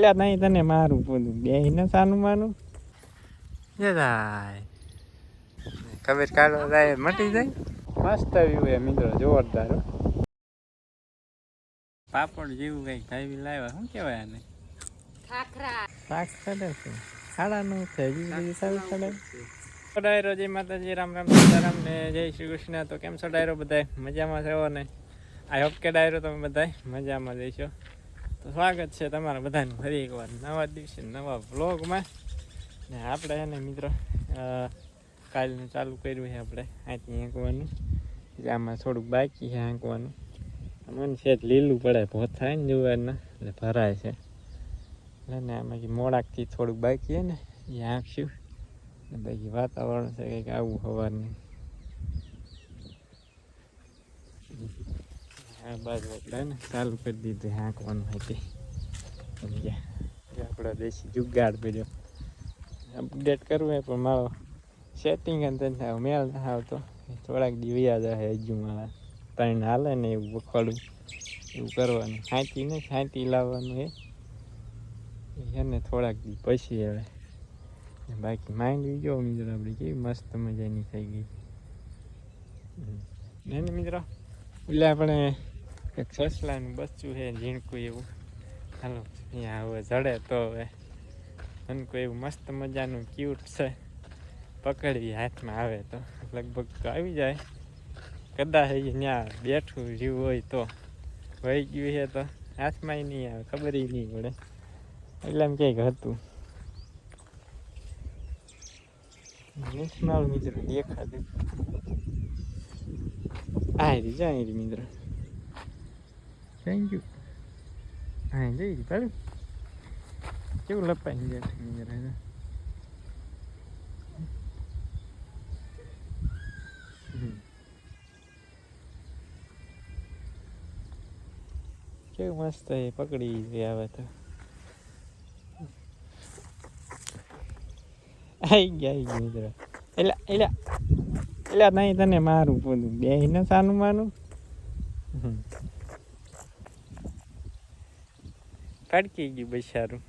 એટલે નહીં તને મારું પૂરું બે ને સાનું માનું જરાય ખબર કાઢો જાય મટી જાય? મસ્ત વ્યૂ એ મિત્રો જોરદાર પાપડ જેવું કઈ ભાઈ લાવ્યા શું કહેવાય આને? ખાખરા. શાક ચડે છે. ખાડાનું થઈ ગયું સારું ચડે ડાયરો જય માતાજી રામ રામ સીતારામ ને જય શ્રી કૃષ્ણ. તો કેમ છો ડાયરો બધાય? મજામાં છો ને? આઈ હોપ કે ડાયરો તમે બધાય મજામાં જઈશો તો સ્વાગત છે તમારા બધાનું ફરી એકવાર નવા દિવસે નવા વ્લોગમાં ને આપણે એને મિત્રો કાલનું ચાલુ કર્યું છે આપણે અહીંથી આંકવાનું. એટલે આમાં થોડુંક બાકી છે આંકવાનું. મને છે લીલું પડે ભોત થાય ને જુવારના એટલે ભરાય છે. એટલે ને આમાં મોડાકથી થોડુંક બાકી છે ને, એ આંકશું. ને બાકી વાતાવરણ છે કંઈક આવું સવારનું આ બાજુ એટલે ચાલુ કરી દીધું હાંકવાનું હતી? સમજ્યા આપણો દેશી જુગાડ પડ્યો અપડેટ કરવું હોય પણ મારો સેટિંગ તેને થાય મેળ ના આવતો. થોડાક દી વ્યાજ જાય હજુ મારા. ત્રણ હાલે ને એવું વખોડું. એવું કરવાનું. સાંચી ને હાંતી લાવવાનું એ એને થોડાક દી પછી હવે. બાકી માઇન્ડ બીજો મિત્રો આપણી કેવી મસ્ત મજાની થઈ ગઈ. ને મિત્રો એટલે આપણે એક સસલાનું બચ્ચું છે ઝીણકું એવું. હાલો, અહીંયા હવે જડે તો હવે. ઝીણકું એવું મસ્ત મજાનું ક્યુટ છે. પકડવી હાથમાં આવે તો. લગભગ તો આવી જાય. કદાચ ત્યાં બેઠું જીવ હોય તો. વહી ગયું છે તો. હાથમાં નહીં આવે, ખબર નહીં પડે. એટલે એમ ક્યાંક હતું. મારું મિત્ર, દેખાતું. આ રીતે જાય રી મિત્ર. થેન્ક યુ હા જઈ રી પાડું કેવું લપાઈ જાય છે. હમ. કેવું મસ્ત એ પકડી દે આવે તો આઈ ગયા આઈ ગયા મિત્ર એટલે એટલે એટલે નહીં તને મારું પૂરું બે ને સાનું માનું. કડકી ગયું બિચારું.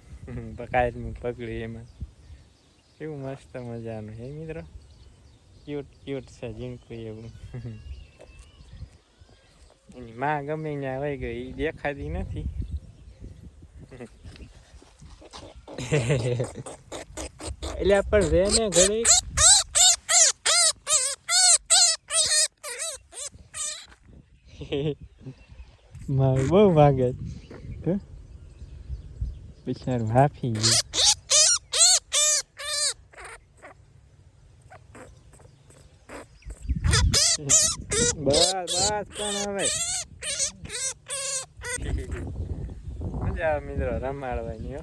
કાયરનું પકડ્યું એમાં. કેવું મસ્ત મજાનું હે મિત્રો. ક્યુટ ક્યુટ છે ઝીણકું એવું. માં ગમે ત્યાં વહી ગઈ એ દેખાતી નથી. એટલે પણ રે ને ઘડી મારું બહુ માગે છે. બિચારું હાફી ગયું બસ બસ પણ હવે મજા આવે મિત્રો રમાડવાની હો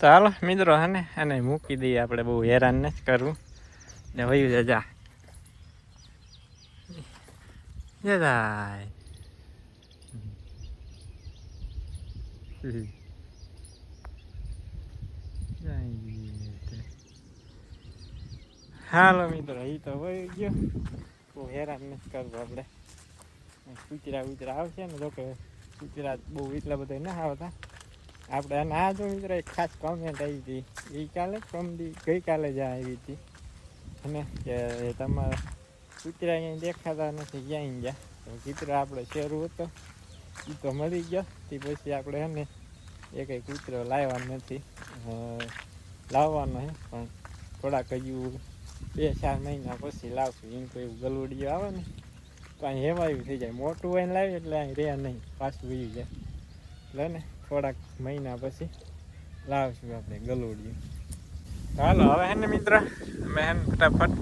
તો હાલો મિત્રો હને અને મૂકી દઈએ આપણે બહુ હેરાન નથી કરવું ને વયું જજા. જજાય હાલો મિત્રો એ તો વહી ગયો. બહુ હેરાન નથી કરવું આપણે. કૂતરા ઉતરા આવશે ને, જોકે કૂતરા બહુ એટલા બધા ના આવતા. આપણે આ જો મિત્રો, એક ખાસ કોમેન્ટ આવી હતી. ગઈકાલે કમદી ગઈકાલે જ આવી હતી. અને કે તમારા કૂતરા અહીંયા દેખાતા નથી, ક્યાંય ગયા. તો કૂતરો આપણે શેરું હતો. એ તો મળી ગયો. તે પછી આપણે એને એ કંઈ કૂતરો લાવવાનો નથી. લાવવાનો હે, પણ થોડાક હજુ બે ચાર મહિના પછી લાવશું. એમ કોઈ ગલુડિયું આવે ને, તો અહીં હેવાયું થઈ જાય. મોટું હોય ને લાવી એટલે અહીં રહે નહીં. પાછું વયું જાય. એટલે ને, થોડાક મહિના પછી લાવશું આપણે ગલુડિયું હાલો, હવે હે ને મિત્ર, અમે હે ફટાફટ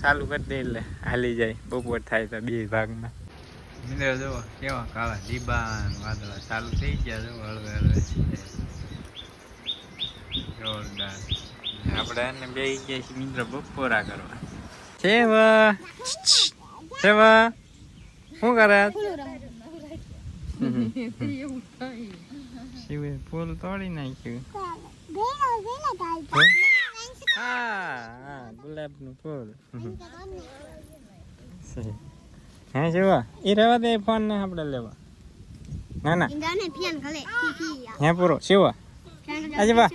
ચાલુ કરી દઈએ એટલે હાલી જાય. બપોર થાય તો બે ભાગમાં. મિત્રો જુઓ કેવા કાળા જીબાન વાદળા ચાલુ થઈ ગયા જો હળવે હળવે જોરદાર. આપણે એને બે ગયા છીએ મિત્ર બપોરા કરવા. સેવા. સેવા. શું કરે? શિવે ફૂલ તોડી નાખ્યું. હા હા ગુલાબનું ફૂલ. હે શિવા એ રહેવા દે ફોન ને આપણે લેવા. ના ના. ઇંગાને ફિયાન ગલે ફી ફી હે પૂરો. શિવા આજે બા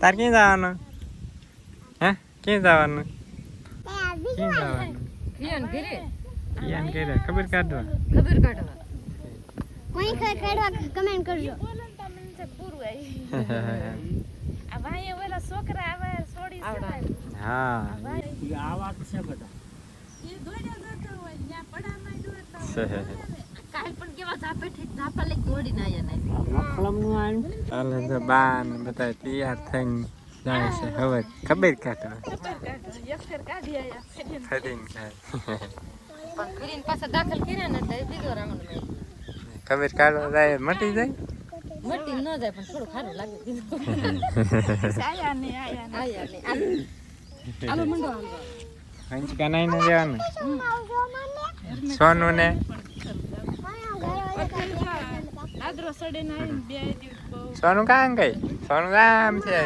તાર ક્યાં જવાનું? હે? ક્યાં જવાનું? ક્યાં જવાનું. ફિયાન ઘરે. યાન કહી ખબર કાઢવા. ખબર કાઢવા. કોઈ ખર કાઢવા કમેન્ટ કરજો. આ વાત છે બધા કાલ પણ કેવા ઝાપે ઠીક ઝાપા લઈ બધા તૈયાર થઈને જાય છે. હવે ખબર ને ખબર કાઢવા જાય મટી જાય? મટી ન જાય પણ થોડું ખારું લાગે. કીધું આયા નહીં આલો મંડો હંચકા નહીં ને જવાનું. સોનું ને સોનું કામ કઈ સોનું કામ છે?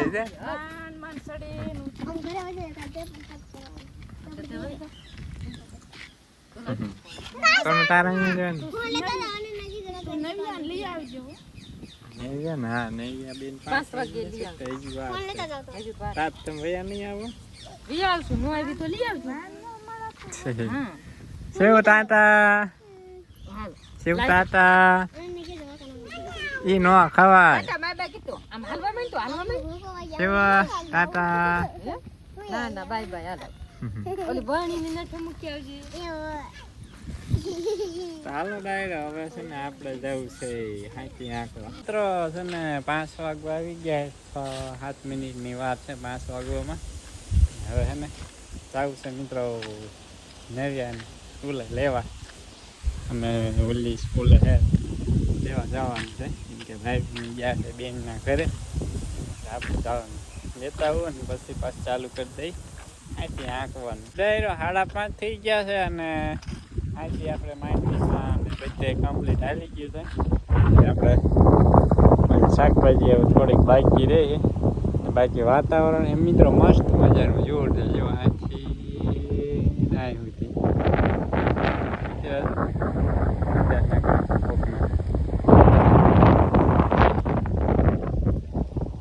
સોનું તારા જવાનું નહીં ગયા ને? નહીં ગયા બેન. પાંચ વાગે લઈ રાત તમે વયા નહીં આવો? લઈ આવશું. નો આવી તો લઈ આવજો હા. શિવ તાતા. હાલ. શિવ તાતા. ઈ નો ખવાય. શિવ તાતા. ના ના બાય બાય હાલ. ઓલી ભણીની નઠે મૂકી આવજે. ચાલો ડાયરો હવે છે ને આપણે જવું છે હાથી આંકડો મિત્રો છે ને પાંચ વાગવા આવી ગયા છ સાત મિનિટની વાત છે પાંચ વાગવામાં. હવે હે ને જવું છે મિત્રો નેવ્યા સ્કૂલે લેવા. અમે ઓલી સ્કૂલે હે. લેવા જવાનું છે કેમ કે ભાઈ ગયા છે બેનના ઘરે. આપણે જવાનું. લેતા આવું ને પછી પાછું ચાલુ કરી દઈ. અહીંથી આંકવાનું ડાયરો સાડા પાંચ થઈ ગયા છે અને અહીંથી આપણે માઇન્ડમાં અને બધે કમ્પ્લીટ હાલી ગયું છે. આપણે શાકભાજી હવે થોડીક બાકી રહી. બાકી વાતાવરણ એમ મિત્રો મસ્ત મજાનું. જોરદાર જો આથી નાય સુધી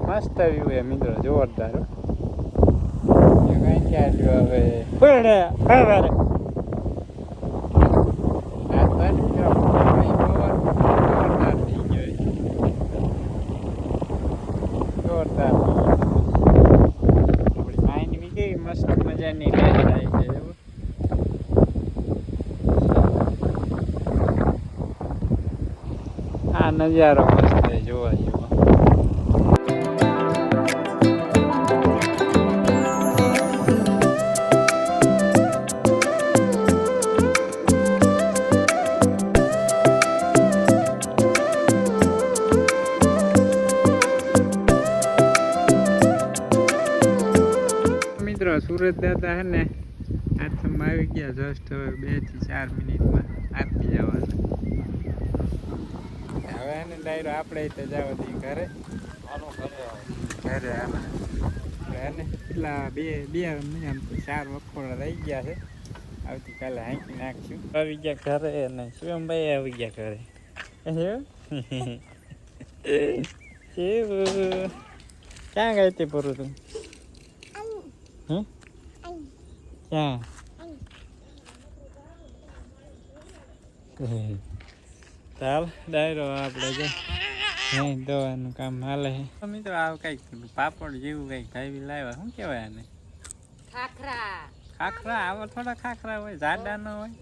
મસ્ત વ્યૂ એ મિત્રો, જોરદાર હો. કઈ હવે? પડે હવે આ તો એમ કે ભાઈ પવન જોરદાર થઈ ગયો છે. જોરદાર થઈ ગયો છે. આપણી માઇન્ડ બી કેવી મસ્ત મજાની રહે થાય છે એવું. આ નજારો મસ્ત જોવા જેવો. મિત્રો, સુરત દાદા હે ને આથમમાં આવી ગયા જસ્ટ હવે બેથી ચાર મિનિટમાં આપી જવાના. હવે એને ડાયરો આપણે તો જવા દઈએ ઘરે. ઘરે ઘરે કેટલા બે બે નહીં આમ ચાર વખોડા રહી ગયા છે. આવતીકાલે હાંકી નાખશું. આવી ગયા ઘરે અને શિવમભાઈ આવી ગયા ઘરે. એવું? ક્યાં ગઈ હતી પૂરું તું? હમ ક્યાં? ચાલ ડાયરો આપણે જો નહીં દવાનું કામ હાલે છે. મિત્રો આ કંઈક પાપડ જેવું કંઈક ભાઈ લાવ્યા. શું કહેવાય આને? ખાખરા. ખાખરા? આવા થોડા ખાખરા હોય? જાડા ન હોય?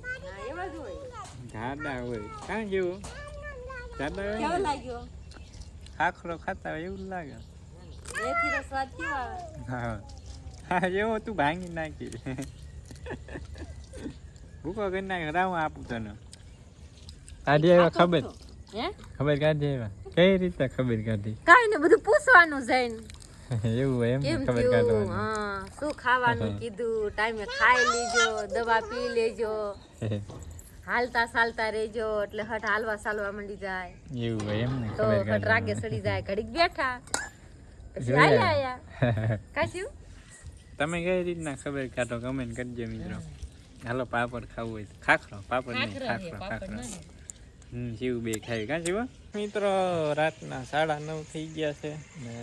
જાડા હોય. કાં જેવું? જાડા હોય કેવો ને? લાગ્યો? ખાખરો ખાતા હોય એવું જ લાગે. હા. હા એવો તું ભાંગી નાખી. ભૂકો કરી નાખ. રાવ આપું તને. કાઢી આવ્યા ખબર? હે? ખબર કાઢી આવ્યા? કઈ રીતે ખબર કાઢી કાઈ ને બધું પૂછવાનું જઈને એવું એમ ખબર કાઢવાનું હા શું ખાવાનું કીધું? ટાઈમે ખાઈ લેજો દવા પી લેજો. હાલતા ચાલતા રહેજો એટલે હટ હાલવા ચાલવા મંડી જાય. એવું હોય એમ ને તો ખબર હટ રાગે સડી જાય ઘડીક બેઠા. પછી આયા આયા. કાશ્યું તમે કઈ રીતના ખબર કાઢો કમેન્ટ કરજો મિત્રો. હાલો પાપડ ખાવું હોય ખાખરો પાપડ નહીં ખાખરો ખાખરો શિવ બે ખાય કાં શિવ મિત્રો રાતના સાડા નવ થઈ ગયા છે ને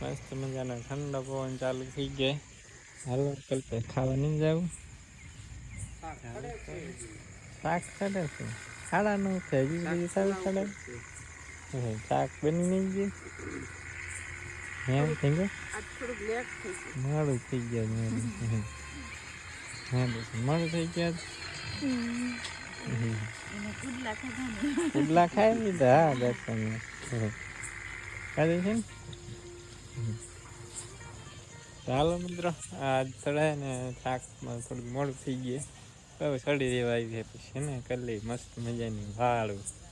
મસ્ત મજાનો ઠંડો પવન ચાલુ થઈ ગયા હાલો કલ્પે ખાવા નહીં જવું શાક ચડે છે સાડા નવ થઈ હજી સુધી સારું ચડે શાક બની નહીં ગયું હે થઈ ગયું ગયું મોડું થઈ ગયા મોડું થઈ ગયા પુડલા ખાઈ લીધા. હા, દર્શન. ખાધી છે ને? ચાલો મિત્રો, આજ ચડાય ને શાકમાં થોડુંક મોડું થઈ ગયું. હવે ચડી રહેવા છે પછી ને? કરી મસ્ત મજાની વાળું.